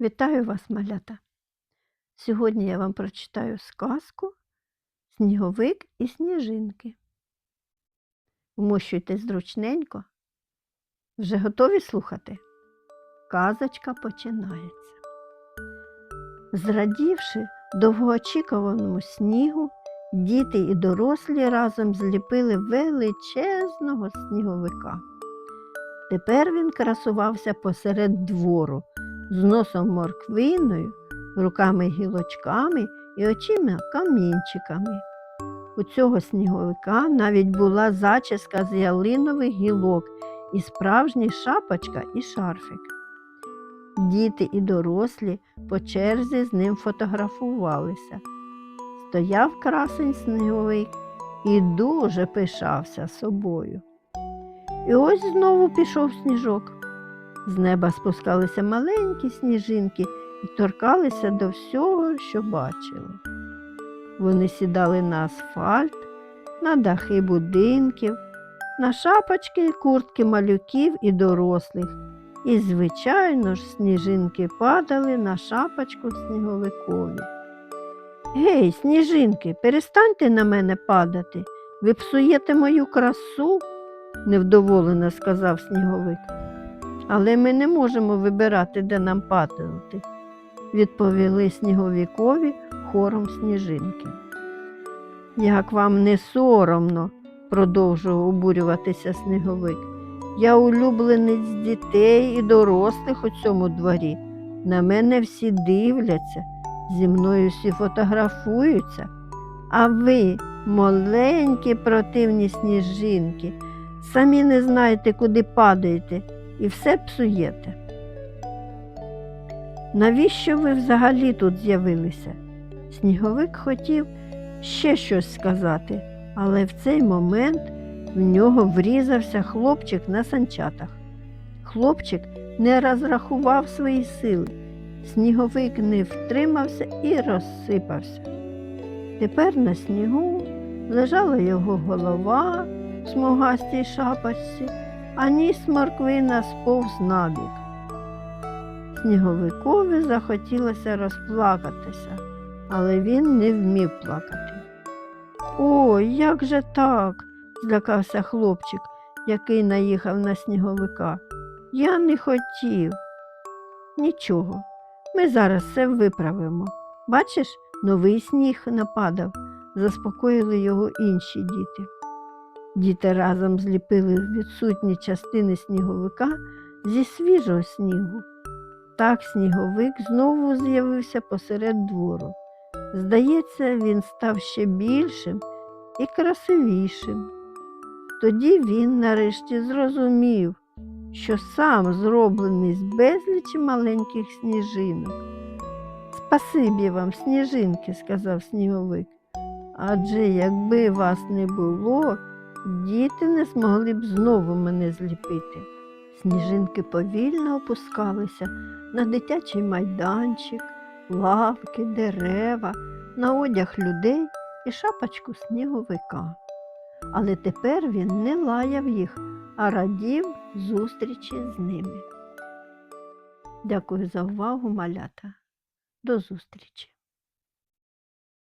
Вітаю вас, малята! Сьогодні я вам прочитаю сказку Сніговик і сніжинки. Вмощуйтесь зручненько. Вже готові слухати? Казочка починається. Зрадівши довгоочікуваному снігу, діти і дорослі разом зліпили величезного сніговика. Тепер він красувався посеред двору з носом морквиною, руками гілочками і очима камінчиками. У цього сніговика навіть була зачіска з ялинових гілок і справжній шапочка і шарфик. Діти і дорослі по черзі з ним фотографувалися. Стояв красень сніговик і дуже пишався собою. І ось знову пішов сніжок. З неба спускалися маленькі сніжинки і торкалися до всього, що бачили. Вони сідали на асфальт, на дахи будинків, на шапочки і куртки малюків і дорослих. І, звичайно ж, сніжинки падали на шапочку сніговикові. Гей, сніжинки, перестаньте на мене падати. Ви псуєте мою красу, невдоволено сказав сніговик. Але ми не можемо вибирати, де нам падати, відповіли сніговікові хором сніжинки. Як вам не соромно, продовжував обурюватися сніговик. Я улюбленець дітей і дорослих у цьому дворі. На мене всі дивляться, зі мною всі фотографуються. А ви, маленькі противні сніжинки, самі не знаєте, куди падаєте і все псуєте. Навіщо ви взагалі тут з'явилися? Сніговик хотів ще щось сказати, але в цей момент в нього врізався хлопчик на санчатах. Хлопчик не розрахував свої сили. Сніговик не втримався і розсипався. Тепер на снігу лежала його голова в смугастій шапочці, а ніс морквина сповз набік. Сніговикові захотілося розплакатися, але він не вмів плакати. Ой, як же так? злякався хлопчик, який наїхав на сніговика. Я не хотів. Нічого, ми зараз все виправимо. Бачиш, новий сніг нападав, заспокоїли його інші діти. Діти разом зліпили відсутні частини сніговика зі свіжого снігу. Так сніговик знову з'явився посеред двору. Здається, він став ще більшим і красивішим. Тоді він нарешті зрозумів, що сам зроблений з безлічі маленьких сніжинок. Спасибі вам, сніжинки, сказав сніговик. Адже якби вас не було, діти не змогли б знову мене зліпити. Сніжинки повільно опускалися на дитячий майданчик, лавки, дерева, на одяг людей і шапочку сніговика. Але тепер він не лаяв їх, а радів зустрічі з ними. Дякую за увагу, малята. До зустрічі!